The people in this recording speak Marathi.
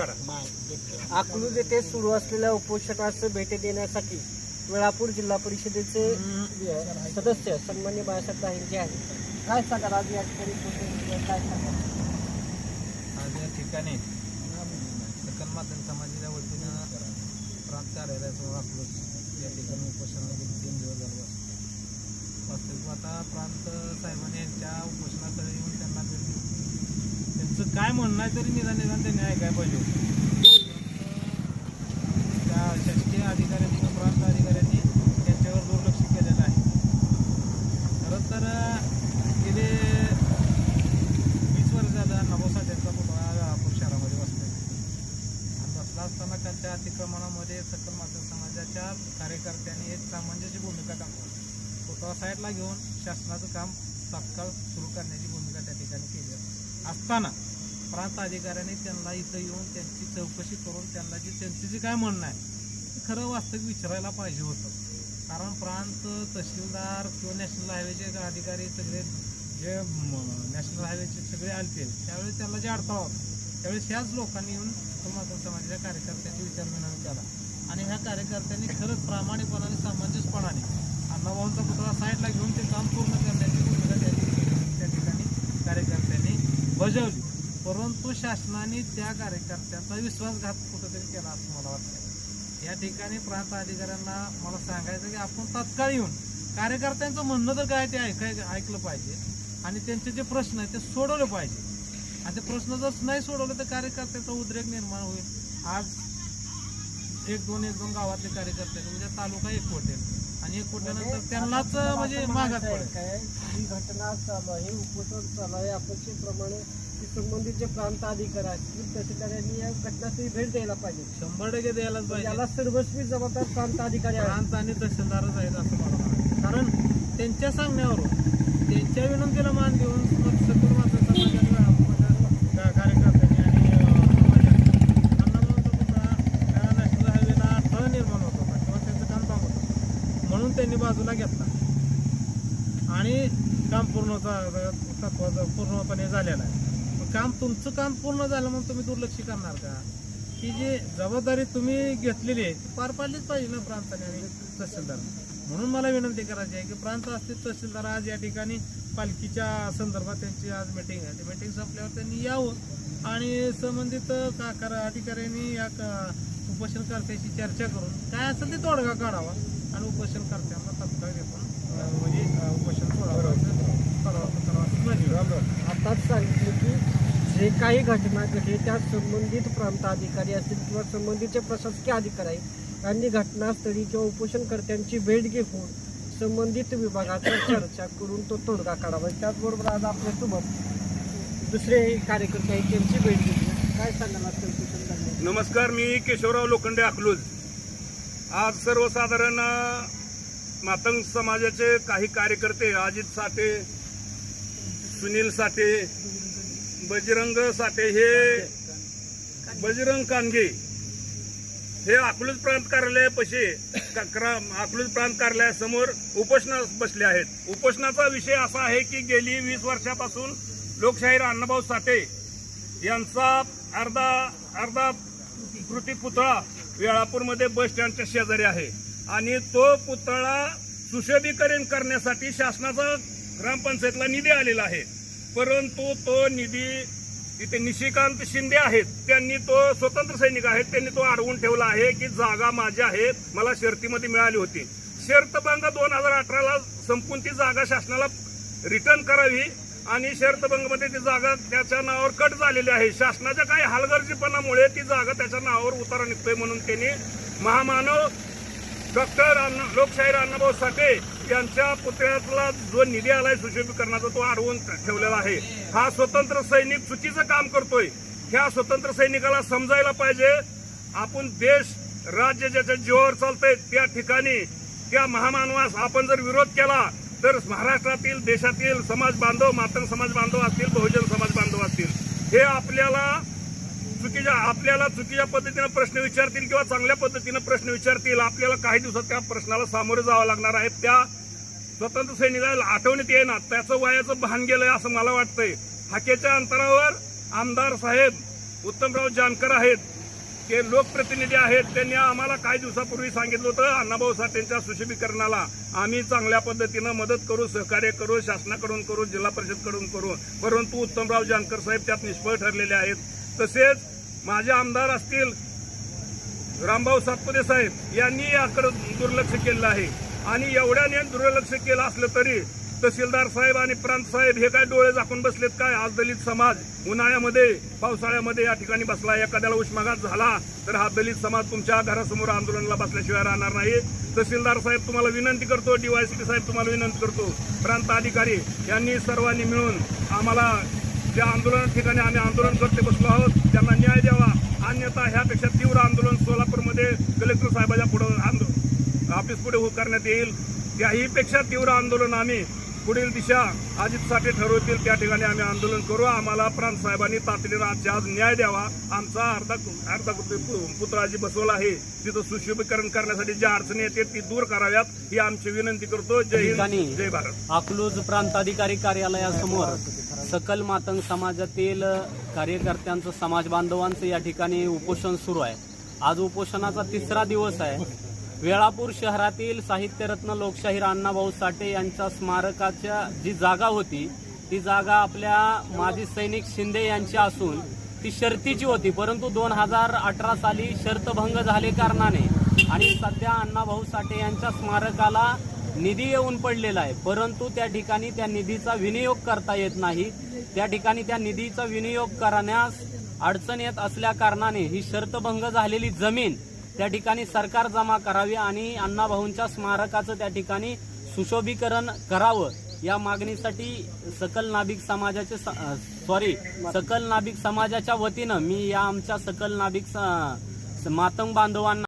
काढा अकलूज येथे सुरू असलेल्या उपोषणास भेटी देण्यासाठी वेळापूर जिल्हा परिषदेचे सदस्य सन्मान्य बाळासाहेब दाहिंगे आहेत. काय सांगाल? आज या ठिकाणी काय सांगाल? आज या ठिकाणी सकल मातन समाजाच्या वतीनं प्रांत कार्यालयासमोर अकलूज या ठिकाणी उपोषणाला तीन दिवस झाले बसले वास्तविक आता प्रांत साहेबांनी यांच्या उपोषणाकडे येऊन त्यांना भेट दिली त्यांचं काय म्हणणं आहे तरी निदान निदान त्यांनी ऐकायला पाहिजे त्या शासकीय अधिकाऱ्यांनी प्रांत अधिकाऱ्यांनी त्यांच्यावर दुर्लक्ष केलेलं आहे. खरं तर गेले वीस वर्ष झालं अण्णाभाऊ त्यांचा पुतळा शहरामध्ये बसला आणि बसला असताना त्यांच्या अतिक्रमणामध्ये सकल माता समाजाच्या कार्यकर्त्यांनी एक सामंजस्य भूमिका काम पुतळा साईडला घेऊन शासनाचं काम तात्काळ सुरू करण्याची भूमिका त्या ठिकाणी केली असताना प्रांत अधिकाऱ्याने त्यांना इथं येऊन त्यांची चौकशी करून त्यांना जी त्यांची जी काय म्हणणं आहे ते खरं वास्तविक विचारायला पाहिजे होतं. कारण प्रांत तहसीलदार किंवा नॅशनल हायवेचे अधिकारी सगळे जे नॅशनल हायवेचे सगळे आलते त्यावेळी त्याला जे अडथळा होता त्यावेळेस ह्याच लोकांनी येऊन समाज समाजाच्या कार्यकर्त्यांची विचारविनिमय केला. आणि ह्या कार्यकर्त्यांनी खरंच प्रामाणिकपणाने सामंजस्यपणाने अण्णाभाऊंचा पुतळा साईडला घेऊन ते काम पूर्ण करण्याची भूमिका त्या ठिकाणी कार्यकर्त्यांनी बजावली. परंतु शासनाने त्या कार्यकर्त्यांचा विश्वासघात कुठेतरी केला असं मला वाटतं या ठिकाणी प्रांत अधिकाऱ्यांना मला सांगायचं की आपण तात्काळ येऊन कार्यकर्त्यांचं म्हणणं तर काय ते ऐकाय ऐकलं पाहिजे आणि त्यांचे जे प्रश्न आहेत ते सोडवले पाहिजे. आणि ते प्रश्न जर नाही सोडवले तर कार्यकर्त्याचा उद्रेक निर्माण होईल. आज एक दोन एक दोन गावातले कार्यकर्ते म्हणजे तालुका एक कोटेल आणि एक कोट्यानंतर त्यांनाच म्हणजे मागात पडेल. काय? ही घटना चालू आहे उपोषण चालू आहे. अपेक्षेप्रमाणे की संबंधित जे प्रांत अधिकारी असतील तहसीलदारांनी या घटनास्थळी भेट द्यायला पाहिजे. शंभर टक्के द्यायलाच पाहिजे. याला सर्वस्वी जबाबदार प्रांत अधिकारी प्रांत आणि तहसीलदारच आहेत असं मला म्हणायचं. कारण त्यांच्या सांगण्यावरून त्यांच्या विनंतीला मान देऊन मग सकल माता समाजाने वेळापत्रकाच्या का- कार्यकर्त्यांनी आणि अं, समाजाने अण्णाभाऊंचा पुतळा त्या नॅशनल हायवेला अडथळा निर्माण होत होता किंवा त्यांचं काम थांबत होतं? म्हणून त्यांनी बाजूला घेतला. आणि काम पूर्ण तत्वाचं पूर्णपणे झालेलं आहे. काम तुमचं काम पूर्ण झालं म्हणून तुम्ही दुर्लक्ष करणार का? की जी जबाबदारी तुम्ही घेतलेली आहे ती पार पाडलीच पाहिजे ना प्रांताने आणि तहसीलदार. म्हणून मला विनंती करायची आहे की प्रांत असतील तहसीलदार आज या ठिकाणी पालखीच्या संदर्भात त्यांची आज मिटिंग आहे. ती मिटिंग संपल्यावर त्यांनी यावं आणि संबंधित का अधिकाऱ्यांनी या का उपोषणकर्त्याशी चर्चा करून काय असेल ते तोडगा काढावा आणि उपोषणकर्त्यांना तत्काळ घेऊन अं, म्हणजे अं, उपोषण सोडावं करावं करावं असं माझी विनंती. आताच सांगितले की जे काही घटना घडली त्या संबंधित प्रांत अधिकारी असतील किंवा संबंधितचे प्रशासकीय अधिकारी आहेत यांनी घटनास्थळी किंवा उपोषणकर्त्यांची भेट घेऊन संबंधित विभागाचा चर्चा करून तो तोडगा काढावा. त्याचबरोबर आज आपल्यासोबत दुसरे कार्यकर्ते आहेत त्यांची भेट घेतली काय सांगाल आज नमस्कार मी केशवराव लोखंडे अकलूज. आज सर्वसाधारण मातंग समाजाचे काही कार्यकर्ते अजित साठे सुनील साठे बजरंग साठे हे बजरंग कानगे हे अकलूज प्रांत कार्यालयापाशी अकलूज प्रांत कार्यालयासमोर उपोषणास बसले आहेत. उपोषणाचा विषय असा आहे की गेली वीस वर्षापासून लोकशाहीर अण्णाभाऊ साठे यांचा अर्धा अर्धा कृती पुतळा वेळापूरमध्ये बस स्टँडच्या शेजारी आहे. आणि तो पुतळा सुशोभीकरण करण्यासाठी शासनाचा ग्रामपंचायतला निधी आलेला आहे. परंतु तो निधी तिथे निशिकांत शिंदे आहेत त्यांनी तो स्वतंत्र सैनिक आहेत त्यांनी तो अडवून ठेवला आहे की जागा माझी आहे मला शर्तीमध्ये मिळाली होती. शर्तभंग दोन हजार अठराला संपून ती जागा शासनाला रिटर्न करावी आणि शर्तभंगमध्ये ती जागा त्याच्या नावावर कट झालेली आहे. शासनाच्या काही हलगर्जीपणामुळे ती जागा त्याच्या नावावर उतारा निघतोय म्हणून त्यांनी महामानव डॉक्टर अण्णा लोकशाहीर अण्णाभाऊ साठे त्यांच्या पुतळ्यातला जो निधी आलाय सुशोभीकरणाचा तो अडवून ठेवलेला आहे. हा स्वतंत्र सैनिक चुकीचं काम करतोय. ह्या स्वतंत्र सैनिकाला समजायला पाहिजे. आपण देश राज्य ज्याच्या जीवावर चालतंय त्या ठिकाणी त्या महामानवास आपण जर विरोध केला तर महाराष्ट्रातील देशातील समाज बांधव मातंग समाज बांधव असतील बहुजन समाज बांधव असतील. हे आपल्याला चुकीच्या आपल्याला चुकीच्या पद्धतीनं प्रश्न विचारतील किंवा चांगल्या पद्धतीनं प्रश्न विचारतील आपल्याला काही दिवसात त्या प्रश्नाला सामोरे जावं लागणार आहे. त्या स्वतंत्र सैनिकाला आठवणीत येईना त्याचं वयाचं भान गेलंय असं मला वाटतंय. हाकेच्या अंतरावर आमदार साहेब उत्तमराव जानकर आहेत ते लोकप्रतिनिधी आहेत. त्यांनी आम्हाला काही दिवसापूर्वी सांगितलं होतं अण्णाभाऊ साठेंच्या सुशोभीकरणाला आम्ही चांगल्या पद्धतीनं मदत करू सहकार्य करू शासनाकडून करू जिल्हा परिषदकडून करू. परंतु उत्तमराव जानकर साहेब त्यात निष्फळ ठरलेले आहेत. तसेच माझे आमदार असतील रामभाऊ सातपुते साहेब यांनी याकडे दुर्लक्ष केलेलं आहे. आणि एवढ्याने दुर्लक्ष केलं असलं तरी तहसीलदार साहेब आणि प्रांत साहेब हे काय डोळे झाकून बसलेत काय? आज दलित समाज उन्हाळ्यामध्ये पावसाळ्यामध्ये या ठिकाणी बसला एखाद्याला उष्माघात झाला तर हा दलित समाज तुमच्या घरासमोर आंदोलनाला बसल्याशिवाय राहणार नाही. तहसीलदार साहेब तुम्हाला विनंती करतो डीवायसीपी साहेब तुम्हाला विनंती करतो. प्रांत अधिकारी यांनी सर्वांनी मिळून आम्हाला ज्या आंदोलन ठिकाणी आम्ही आंदोलन करते बसलो आहोत त्यांना न्याय द्यावा अन्यथा ह्यापेक्षा तीव्र आंदोलन सोलापूरमध्ये कलेक्टर साहेबाच्या पुढे आंदोलन ऑफिस पुढे करण्यात येईल. त्याही पेक्षा तीव्र आंदोलन आम्ही पुढील दिशा अजित साठे ठरवतील. त्या ठिकाणी आम्ही आंदोलन करू. आम्हाला प्रांत साहेबांनी तातडीनं आजच्या आज न्याय द्यावा. आमचा अर्धा अर्धा पुतळा जी बसवला आहे. तिथं सुशोभीकरण करण्यासाठी ज्या अडचणी येतात ती दूर कराव्यात ही आमची विनंती करतो. जय हिंद जय भारत. अकलूज प्रांताधिकारी कार्यालयासमोर सकल मातंग समाजातील कार्यकर्त्यांचं समाज बांधवांचं या ठिकाणी उपोषण सुरू आहे. आज उपोषणाचा तिसरा दिवस आहे. वेळापूर शहरातील साहित्यरत्न लोकशाहीर अण्णाभाऊ साठे यांच्या स्मारकाच्या जी जागा होती ती जागा आपल्या माजी सैनिक शिंदे यांची असून ती शर्तीची होती. परंतु दोन हजार अठरा साली शर्तभंग झाले कारणाने आणि सध्या अण्णाभाऊ साठे यांच्या स्मारकाला निधी येऊन पडलेला आहे. परंतु त्या ठिकाणी त्या निधीचा विनियोग करता येत नाही. त्या ठिकाणी त्या निधीचा विनियोग करण्यास अडचण येत असल्या कारणाने ही शर्तभंग झालेली जमीन त्या ठिकाणी सरकार जमा करावी आणि अण्णाभाऊंच्या स्मारकाचं त्या ठिकाणी सुशोभीकरण करावं या मागणीसाठी सकल नाभिक समाजाचे सॉरी सकल नाभिक समाजाच्या वतीनं मी या आमच्या सकल नाभिक स- मातंग बांधवांना